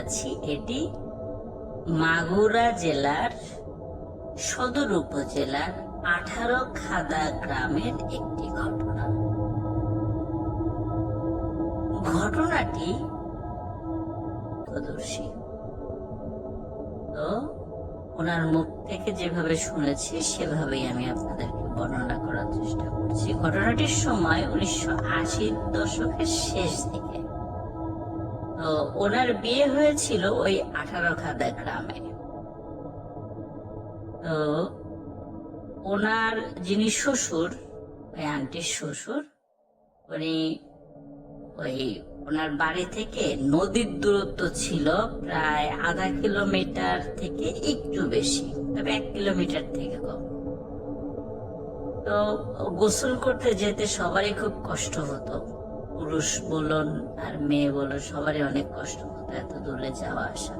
যাচ্ছি এটি মাগুরা জেলার সদর উপজেলার আঠারো খাদা গ্রামের একটি ঘটনা। ঘটনাটি প্রদর্শী। তো, ওনার মুখ থেকে যেভাবে শুনেছি, সেভাবেই আমি আপনাদেরকে বর্ণনা করার চেষ্টা করছি। ঘটনাটির সময় উনিশশো আশির দশকের শেষ দিকে ওনার বিয়ে হয়েছিল ওই আঠারো খাদা গ্রামে। তো ওনার যিনি শ্বশুর, ওই আন্টির শ্বশুর, উনি ওই ওনার বাড়ি থেকে নদীর দূরত্ব ছিল প্রায় আধা কিলোমিটার থেকে একটু বেশি, তবে এক কিলোমিটার থেকে কম। তো গোসল করতে যেতে সবারই খুব কষ্ট হতো। পুরুষ বলুন আর মেয়ে বলুন, সবারই অনেক কষ্ট হতো এত দূরে যাওয়া আসা।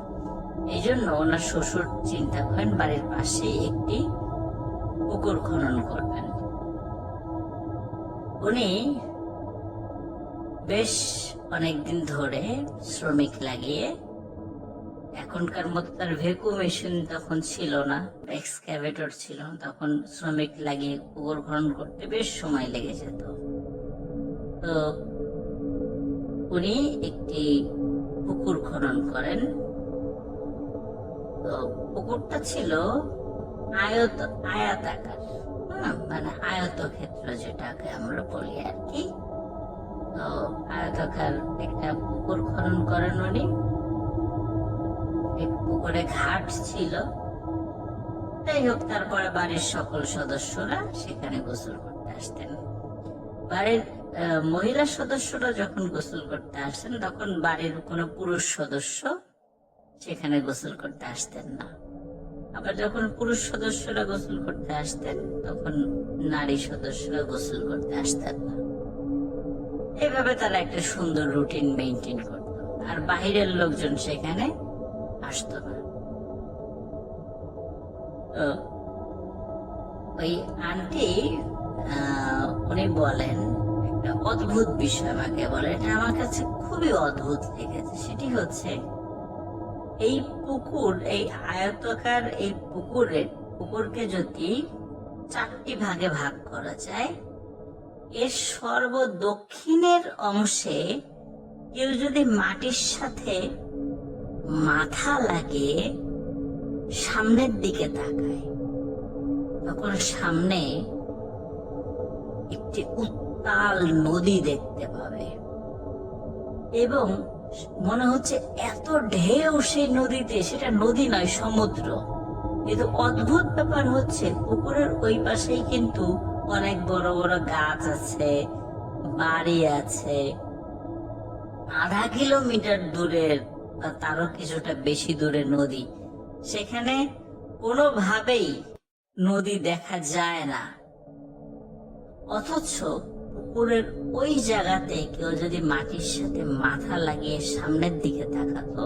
এই জন্য ওনার শ্বশুর চিন্তা করেন বাড়ির পাশেই একটি পুকুর খনন করবেন। উনি বেশ অনেকদিন ধরে শ্রমিক লাগিয়ে এখনকার মতো তার ভেকু মেশিন তখন ছিল না এক্সক্যাভেটর ছিল, তখন শ্রমিক লাগিয়ে পুকুর খনন করতে বেশ সময় লেগে যেত। তো উনি একটি পুকুর খনন করেন। তো পুকুরটা ছিল আয়ত আয়াতাকার মানে আয়ত ক্ষেত্র যেটাকে আমরা বলি আর কি। তো আয়তাকার একটা পুকুর খনন করেন উনি। পুকুরে ঘাট ছিল। যাই হোক, তারপরে বাড়ির সকল সদস্যরা সেখানে গোসল করতে আসতেন। বাড়ির মহিলা সদস্যরা যখন গোসল করতে আসতেন তখন বাড়ির কোনো পুরুষ সদস্য সেখানে গোসল করতে আসতেন না। আবার যখন পুরুষ সদস্যরা গোসল করতে আসতেন, তখন নারী সদস্যরা গোসল করতে আসতেন না। এভাবে তারা একটা সুন্দর রুটিন মেনটেন করত, আর বাহিরের লোকজন সেখানে আসতো না। ওই আন্টি উনি বলেন অদ্ভুত বিষয় আমাকে বলে। এটা আমার কাছে খুবই অদ্ভুত লেগেছে। সেটি হচ্ছে, এই পুকুর, এই আয়তকার এই পুকুরের পুকুরকে যদি চারটি ভাগে ভাগ করা যায়, এর সর্ব দক্ষিণের অংশে কেউ যদি মাটির সাথে মাথা লাগিয়ে সামনের দিকে তাকায়, তখন সামনে একটি উত্তাল নদী দেখতে পাবে। এবং মনে হচ্ছে এত ঢেউ সেই নদীতে, সেটা নদী নয়, সমুদ্র। কিন্তু অদ্ভুত ব্যাপার হচ্ছে, পুকুরের ওই পাশেই কিন্তু অনেক বড় বড় গাছ আছে, বাড়ি আছে। আধা কিলোমিটার দূরের বা তারও কিছুটা বেশি দূরে নদী। সেখানে কোনোভাবেই নদী দেখা যায় না। অথচ পুকুরের ওই জায়গাতে কেউ যদি মাটির সাথে মাথা লাগিয়ে সামনের দিকে তাকাতো,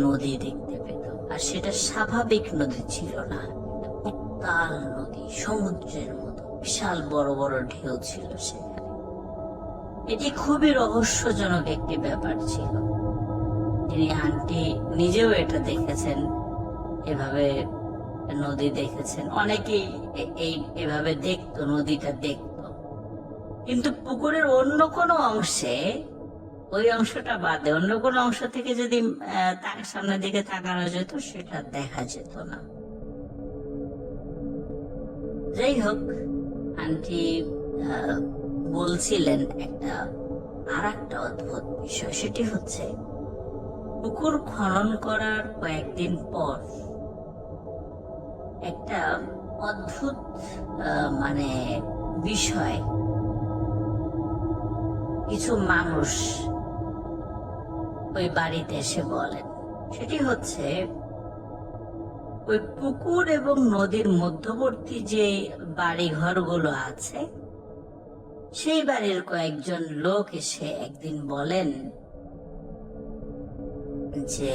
নদী দেখতে পেত। আর সেটা স্বাভাবিক নদী ছিল না উত্তাল নদী, সমুদ্রের মতো, বিশাল বড় বড় ঢেউ ছিল সেখানে। এটি খুবই রহস্যজনক একটি ব্যাপার ছিল। তিনি আন্টি নিজেও এটা দেখেছেন, এভাবে নদী দেখেছেন। অনেকেই এই, এভাবে দেখতো, নদীটা দেখতো। কিন্তু পুকুরের অন্য কোনো অংশে ওই অংশটা বাদে অন্য কোনো অংশ থেকে যদি তার সামনের দিকে তাকানো যেত, সেটা দেখা যেত না। যাই হোক, আন্টি বলছিলেন একটা আর একটা অদ্ভুত বিষয়। সেটি হচ্ছে, পুকুর খনন করার কয়েকদিন পর একটা অদ্ভুত মানে বিষয় কিছু মানুষ ওই বাড়িতে এসে বলেন। সেটি হচ্ছে ওই পুকুর এবং নদীর মধ্যবর্তী যে বাড়ি ঘরগুলো আছে, সেই বাড়ির কয়েকজন লোক এসে একদিন বলেন যে,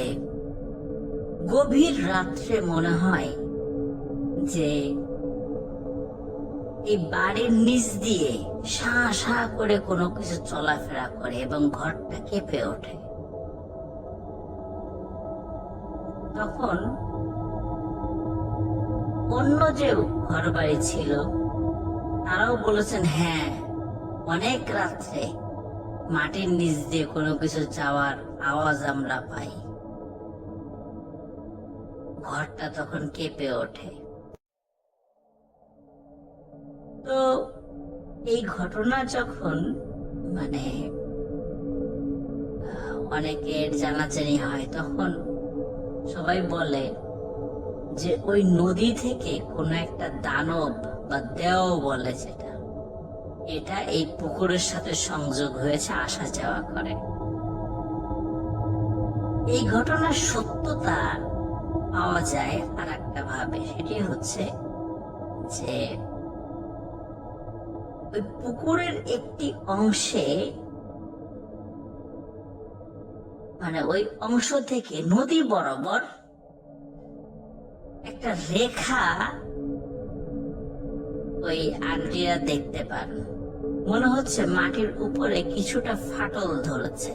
গভীর রাত্রে মনে হয় যে এই বাড়ির নিচ দিয়ে সা সা করে কোনো কিছু চলাফেরা করে এবং ঘরটা কেঁপে ওঠে। তখন অন্য যে ঘর বাড়ি ছিল, তারাও বলেছেন হ্যাঁ অনেক রাত্রে মাটির নিচ দিয়ে কোনো কিছু যাওয়ার আওয়াজ আমরা পাই। ঘরটা তখন কেঁপে ওঠে। তো এই ঘটনা যখন মানে অনেকের জানাজানি হয়, তখন সবাই বলে যে ওই নদী থেকে কোনো একটা দানব বা দেও বলে যেটা। এটা এই পুকুরের সাথে সংযোগ হয়েছে, আসা যাওয়া করে। এই ঘটনার সত্যতা পাওয়া যায় আর একটা ভাবে, সেটি হচ্ছে যে ওই পুকুরের একটি অংশে মানে ওই অংশ থেকে নদী বরাবর একটা রেখা ওই আন্টিরা দেখতে পান। মনে হচ্ছে মাটির উপরে কিছুটা ফাটল ধরেছে।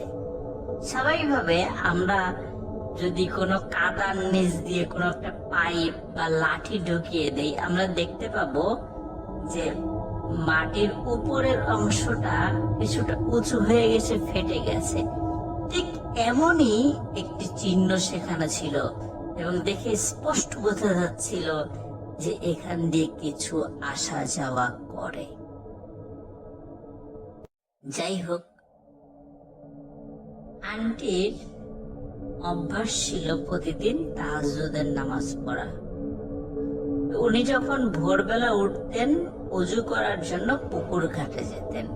স্বাভাবিকভাবে আমরা যদি কোনো কাদার নিচ দিয়ে কোনো একটা পাইপ বা লাঠি ঢুকিয়ে দেই, আমরা দেখতে পাবো যে মাটির উপরের অংশটা কিছুটা উঁচু হয়ে গেছে, ফেটে গেছে। ঠিক এমনই একটি চিহ্ন সেখানে ছিল এবং দেখে স্পষ্ট বোঝা যাচ্ছিল যে এখান দিয়ে কিছু আসা যাওয়া করে। যাই হোক, আন্টির অভ্যাস ছিল প্রতিদিন তাহাজুদের নামাজ পড়া। উনি যখন ভোরবেলা উঠতেন অজু করার জন্য পুকুর ঘাটে যেতেন।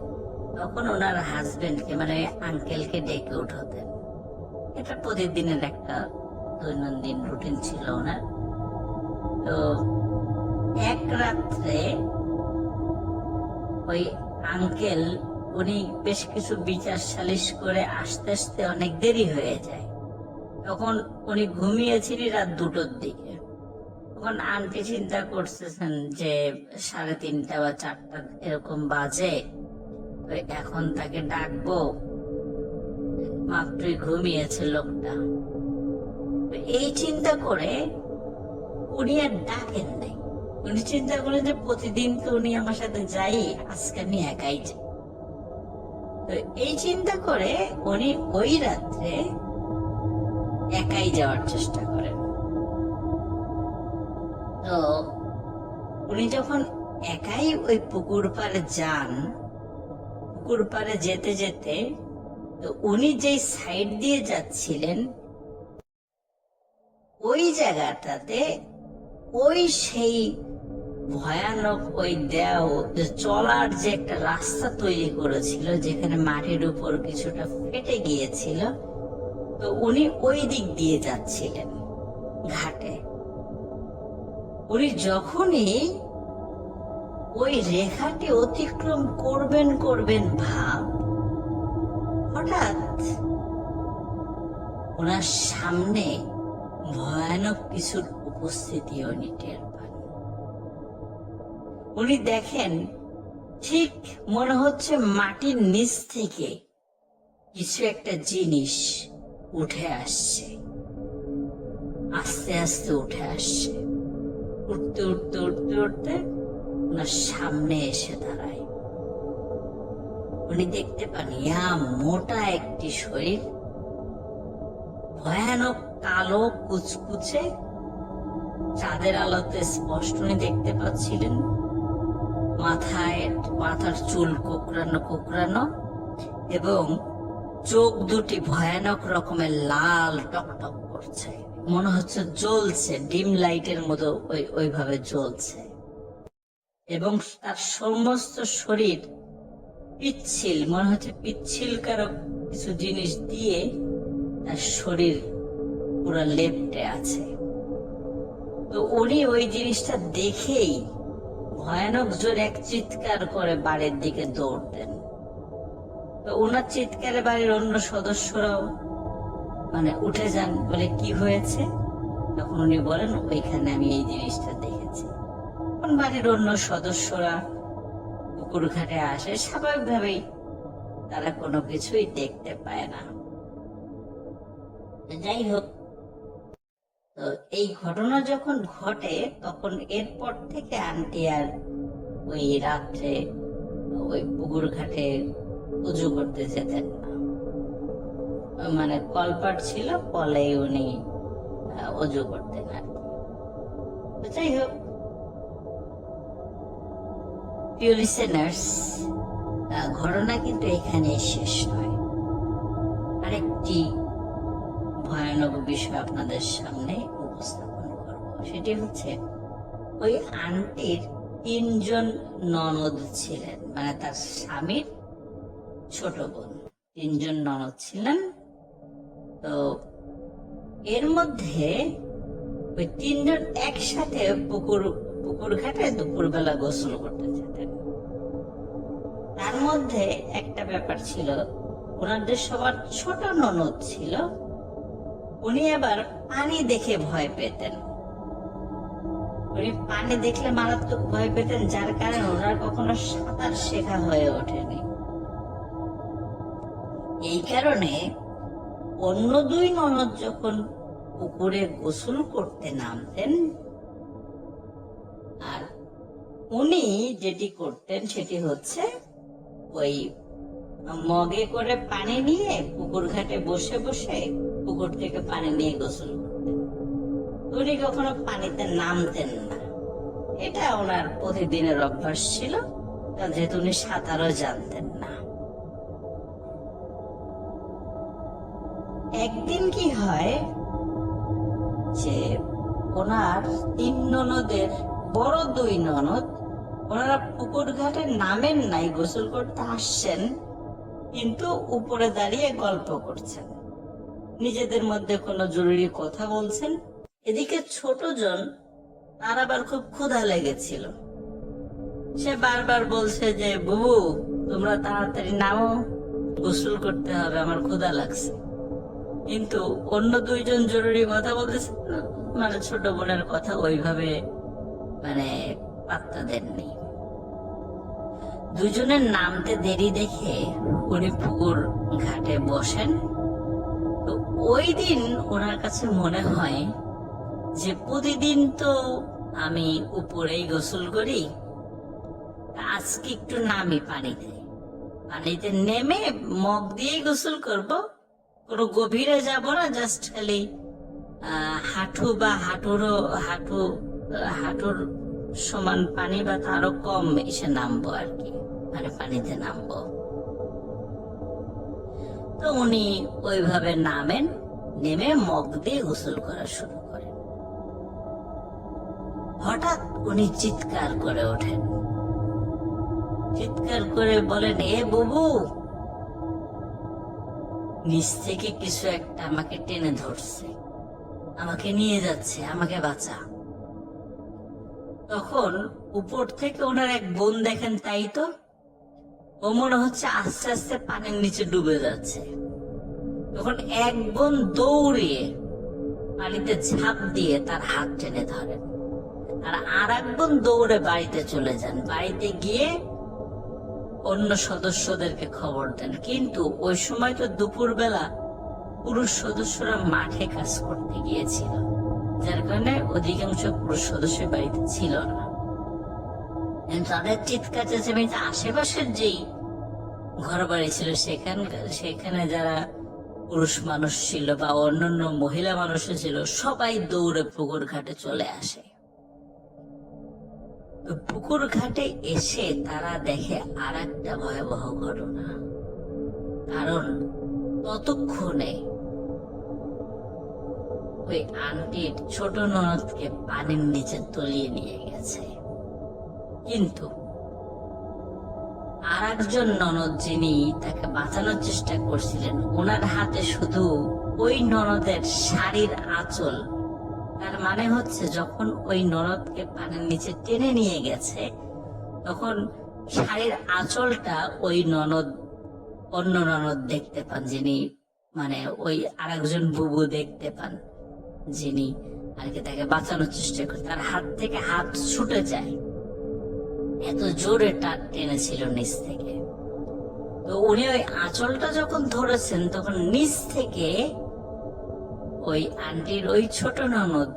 তখন ওনার হাজবেন্ডকে মানে আঙ্কেলকে ডেকে উঠতেন। এটা প্রতিদিনের একটা দৈনন্দিন রুটিন ছিল ওনার। তো এক রাত্রে ওই আঙ্কেল উনি বেশ কিছু বিচার সালিশ করে আসতে আসতে অনেক দেরি হয়ে যায়। তখন উনি ঘুমিয়েছিলেন রাত দুটোর দিকে। তখন আন্টি চিন্তা করতেছেন যে সাড়ে তিনটা বা চারটা এরকম বাজে এখন তাকে ডাকবো। মাত্রই ঘুমিয়েছে লোকটা। এই চিন্তা করে উনি আর ডাকেন নাই। উনি চিন্তা করেন যে প্রতিদিন তো উনি আমার সাথে যাই, আজকে আমি একাই যাই। তো এই চিন্তা করে উনি ওই রাত্রে একাই যাওয়ার চেষ্টা করেন। উনি যখন একাই ওই পুকুর পাড়ে যান, পুকুর পাড়ে যেতে যেতে তো উনি যেই সাইড দিয়ে যাচ্ছিলেন, ওই জায়গাটাতে ওই সেই ভয়ানক ওই দেও চলার যে একটা রাস্তা তৈরি করেছিল, যেখানে মাটির উপর কিছুটা ফেটে গিয়েছিল, তো উনি ওই দিক দিয়ে যাচ্ছিলেন ঘাটে। উনি যখনই ওই রেখাটি অতিক্রম করবেন করবেন ভাব। হঠাৎ ওনার সামনে ভয়ানক কিছুর উপস্থিতি উনি টের পান। উনি দেখেন, ঠিক মনে হচ্ছে মাটির নিচ থেকে কিছু একটা জিনিস উঠে আসছে। আস্তে আস্তে উঠে আসছে। উঠতে উঠতে উঠতে উঠতে ওনার সামনে এসে দাঁড়ায় উনি দেখতে পান, ইয়া মোটা একটি শরীর, ভয়ানক কালো কুচকুচে, চাঁদের আলোতে স্পষ্ট। উনি দেখতে পাচ্ছিলেন, মাথায় মাথার চুল কোকড়ানো কোকড়ানো এবং চোখ দুটি ভয়ানক রকমের লাল টকটক করছে। মনে হচ্ছে জ্বলছে, ডিম লাইটের মতো ওই ওইভাবে জ্বলছে। এবং তার সমস্ত শরীর পিচ্ছিল, মনে হচ্ছে পিচ্ছিল কারও কিছু জিনিস দিয়ে তার শরীর পুরো লেপটে আছে। তো উনি ওই জিনিসটা দেখেই ভয়ানক জোরে এক চিৎকার করে বাড়ির দিকে দৌড় দেন তো ওনার চিৎকারে বাড়ির অন্য সদস্যরাও মানে উঠে যান বলে কি হয়েছে? তখন উনি বলেন, ওইখানে আমি এই জিনিসটা তখন বাড়ির অন্য সদস্যরা পুকুর ঘাটে আসে, স্বাভাবিকভাবেই তারা কোনো কিছুই দেখতে পায় না যাই হোক, তো এই ঘটনা যখন ঘটে, তখন এরপর থেকে আন্টি আর ওই রাত্রে ওই পুকুর ঘাটে উজু করতে যেতেন না মানে কলপাট ছিল কলে উনি উজু করতেন আর। যাই হোক প্রিয় লিসেনার্স ঘটনা কিন্তু এখানে শেষ নয়। আরেকটি ভয়ানক বিষয় আপনাদের সামনে উপস্থাপন করব। সেটি হচ্ছে, ওই আন্টির তিনজন ননদ ছিলেন মানে তার স্বামীর ছোট বোন। তিনজন ননদ ছিলেন। তো এর মধ্যে ওই তিনজন একসাথে পুকুর পুকুর ঘাটে দুপুরবেলা গোসল করতে যেতেন। তার মধ্যে একটা ব্যাপার ছিল। ওনাদের সবার ছোট ননদ ছিল। উনি আবার পানি দেখে ভয় পেতেন। উনি পানি দেখলে মারাত্মক ভয় পেতেন, যার কারণে ওনার কখনো সাঁতার শেখা হয়ে ওঠেনি। এই কারণে অন্য দুই ননদ যখন পুকুরে গোসল করতে নামতেন, আর উনি যেটি করতেন সেটি হচ্ছে ওই মগে করে পানি নিয়ে পুকুর ঘাটে বসে বসে পুকুর থেকে পানি নিয়ে গোসল উনি কখনো পানিতে নামতেন না। এটা ওনার প্রতিদিনের অভ্যাস ছিল যেহেতু উনি সাঁতারও জানতেন না। একদিন কি হয় যে ওনার তিন ননদের, বড় দুই ননদ ওনারা পুকুর ঘাটে নামেন নাই, গোসল করতে আসছেন, কিন্তু উপরে দাঁড়িয়ে গল্প করছেন। নিজেদের মধ্যে কোনো জরুরি কথা বলছেন। এদিকে ছোট জন তার আবার খুব ক্ষুধা লেগেছিল। সে বারবার বলছে যে, বুবু, তোমরা তাড়াতাড়ি নামো, গোসল করতে হবে, আমার ক্ষুধা লাগছে। কিন্তু অন্য দুইজন জরুরি কথা বলতেছে মানে ছোট বোনের কথা ওইভাবে মানে পাত্তা দেননি। দুজনের নামতে দেরি দেখে উনি পুকুর ঘাটে বসেন। তো ওই দিন ওনার কাছে মনে হয় যে প্রতিদিন তো আমি উপরেই গোসল করি, আজকে একটু নামি পানিতে। পানিতে নেমে মগ দিয়েই গোসল করব, কোনো গভীরে যাব না, জাস্ট খালি হাঁটু বা হাঁটুরও, হাঁটু হাঁটুর সমান পানি বা তারও কম এসে নামবো আর কি মানে পানিতে নামবো। তো উনি ওইভাবে নামেন, নেমে মগ দিয়ে গোসল করা শুরু করেন। হঠাৎ উনি চিৎকার করে ওঠেন। চিৎকার করে বলেন, এ বুবু, নিচ থেকে কিছু একটা আমাকে টেনে ধরছে, আমাকে নিয়ে যাচ্ছে, আমাকে বাঁচা। তখন উপর থেকে ওনার এক বোন দেখেন, তাই তো? ও মনে হচ্ছে আস্তে আস্তে পানির নিচে ডুবে যাচ্ছে। তখন এক বোন দৌড়িয়ে পানিতে ঝাঁপ দিয়ে তার হাত টেনে ধরেন আর আর এক বোন দৌড়ে বাড়িতে চলে যান। বাড়িতে গিয়ে অন্য সদস্যদেরকে খবর দেন। কিন্তু ওই সময় তো দুপুরবেলা পুরুষ সদস্যরা মাঠে কাজ করতে গিয়েছিল। যার কারণে অধিকাংশ পুরুষ সদস্য বাড়িতে ছিল না। তাদের চিৎকার, চেঁচামেচি, আশেপাশের যেই ঘর বাড়ি ছিল সেখানকার সেখানে যারা পুরুষ মানুষ ছিল বা অন্যান্য মহিলা মানুষ ছিল, সবাই দৌড়ে পুকুর ঘাটে চলে আসে। পুকুর ঘাটে এসে তারা দেখে আর একটা ভয়াবহ ঘটনা। কারণ ততক্ষণে ওই আন্টির ছোট ননদকে পানির নিচে তলিয়ে নিয়ে গেছে। কিন্তু আর একজন ননদ যিনি তাকে বাঁচানোর চেষ্টা করছিলেন, ওনার হাতে শুধু ওই ননদের শাড়ির আঁচল। তার মানে হচ্ছে যখন ওই ননদকে পানির নিচে টেনে নিয়ে গেছে, তখন শাড়ির আঁচলটা ওই ননদ, অন্য ননদ দেখতে পান যিনি মানে ওই আরেকজন বুবু দেখতে পান। যিনি আর কি তাকে বাঁচানোর চেষ্টা করে তার হাত থেকে হাত ছুটে যায়। এত জোরে টান টেনেছিল নিচ থেকে। তো উনি ওই আঁচলটা যখন ধরেছেন, তখন নিচ থেকে ওই আন্টির ওই ছোট ননদ,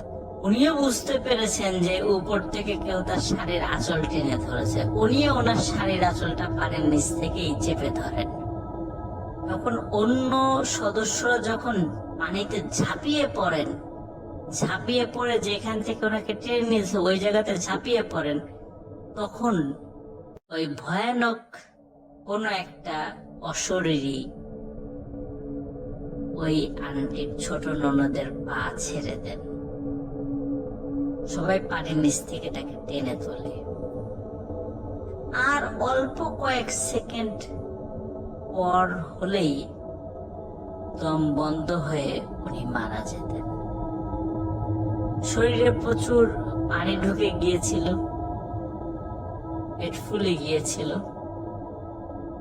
উনিও বুঝতে পেরেছেন যে উপর থেকে কেউ তার শাড়ির আঁচল টেনে ধরেছে। উনিও ওনার শাড়ির আঁচলটা পারেন নিচ থেকেই চেপে ধরেন। তখন অন্য সদস্যরা যখন পানিতে ঝাঁপিয়ে পড়েন ঝাঁপিয়ে পড়ে যেখান থেকে ওনাকে টেনে নিয়েছে, ওই জায়গাতে ঝাঁপিয়ে পড়েন, তখন ওই ভয়ানক কোনো একটা অশরীরী ওই আন্টির ছোট ননদের পা ছেড়ে দেন। সবাই পানির নিচ থেকে তাকে টেনে তোলে। আর অল্প কয়েক সেকেন্ড পর হলেই দম বন্ধ হয়ে উনি মারা যেতেন। শরীরে প্রচুর পানি ঢুকে গিয়েছিল। পেট ফুলে গিয়েছিল।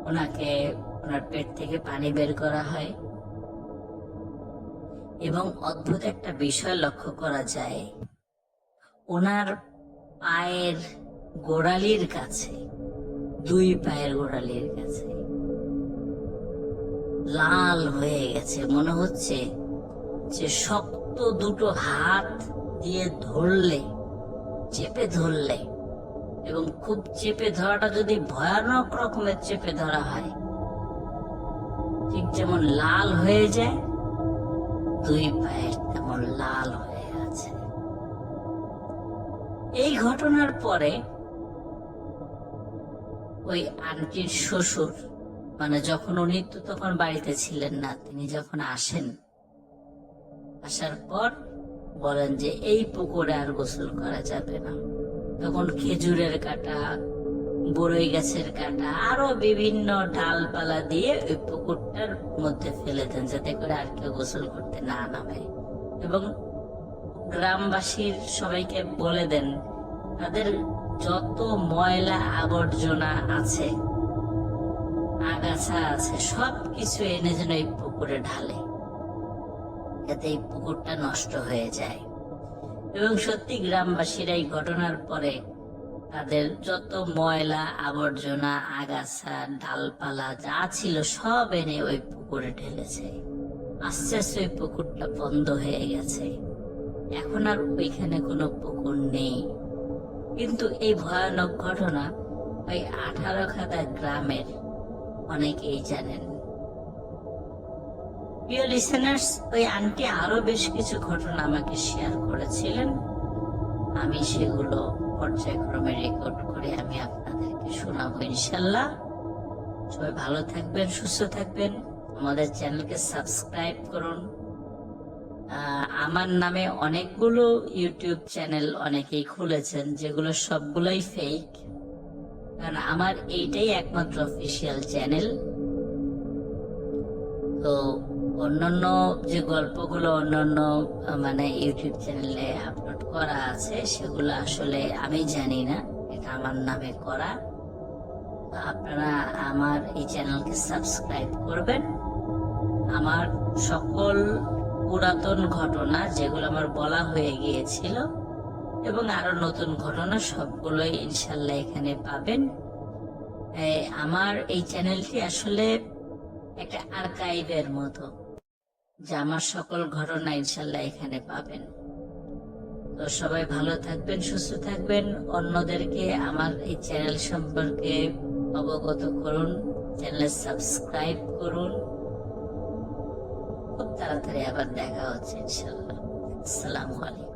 ওনাকে ওনার পেট থেকে পানি বের করা হয়। এবং অদ্ভুত একটা বিষয় লক্ষ্য করা যায়। ওনার পায়ের গোড়ালির কাছে, দুই পায়ের গোড়ালির কাছে লাল হয়ে গেছে। মনে হচ্ছে যে শক্ত দুটো হাত দিয়ে ধরলে, চেপে ধরলে, এবং খুব চেপে ধরাটা যদি ভয়ানক রকমের চেপে ধরা হয়, ঠিক যেমন লাল হয়ে যায়, দুই পায়ের তেমন লাল হয়ে আছে। এই ঘটনার পরে ওই আন্টির শ্বশুর মানে যখন উনি তো তখন বাড়িতে ছিলেন না, তিনি যখন আসেন, আসার পর বলেন যে এই পুকুরে আর গোসল করা যাবে না। তখন খেজুরের কাটা, বড়ই গাছের কাটা, আরও বিভিন্ন ডালপালা দিয়ে ওই পুকুরটার মধ্যে ফেলে দেন যাতে করে আর কেউ গোসল করতে না নামে। এবং গ্রামবাসীর সবাইকে বলে দেন, তাদের যত ময়লা আবর্জনা আছে, আগাছা আছে সব কিছু এনে যেন এই পুকুরে ঢালে। যাতে এই পুকুরটা নষ্ট হয়ে যায়। এবং সত্যি গ্রামবাসীরা এই ঘটনার পরে তাদের যত ময়লা, আবর্জনা, আগাছা, ডালপালা যা ছিল সব এনে ওই পুকুরে ঢেলেছে। আস্তে আস্তে ওই পুকুরটা বন্ধ হয়ে গেছে। এখন আর ওইখানে কোনো পুকুর নেই। কিন্তু এই ভয়ানক ঘটনা ওই আঠারো খাতা গ্রামের অনেকেই জানেন। প্রিয় লিসেনার্স ওই আন্টি আরও বেশ কিছু ঘটনা আমাকে শেয়ার করেছিলেন। আমি সেগুলো পর্যায়ক্রমে রেকর্ড করে আমি আপনাদেরকে শোনাবো ইনশাল্লাহ সবাই ভালো থাকবেন, সুস্থ থাকবেন। আমাদের চ্যানেলকে সাবস্ক্রাইব করুন। আমার নামে অনেকগুলো ইউটিউব চ্যানেল অনেকেই খুলেছেন, যেগুলো সবগুলোই ফেক কারণ আমার এইটাই একমাত্র অফিসিয়াল চ্যানেল তো অন্যান্য যে গল্পগুলো অন্যান্য মানে ইউটিউব চ্যানেলে আপলোড করা আছে, সেগুলো আসলে আমি জানি না। এটা আমার নামে করা। আপনারা আমার এই চ্যানেলকে সাবস্ক্রাইব করবেন। আমার সকল পুরাতন ঘটনা যেগুলো আমার বলা হয়ে গিয়েছিল এবং আরও নতুন ঘটনা সবগুলোই ইনশাল্লাহ এখানে পাবেন। আমার এই চ্যানেলটি আসলে একটা আর্কাইভের মতো। যে আমার সকল ঘটনা ইনশাল্লাহ এখানে পাবেন। তো সবাই ভালো থাকবেন, সুস্থ থাকবেন। অন্যদেরকে আমার এই চ্যানেল সম্পর্কে অবগত করুন চ্যানেল সাবস্ক্রাইব করুন। খুব তাড়াতাড়ি আবার দেখা হচ্ছে ইনশাল্লাহ। আসসালামু আলাইকুম।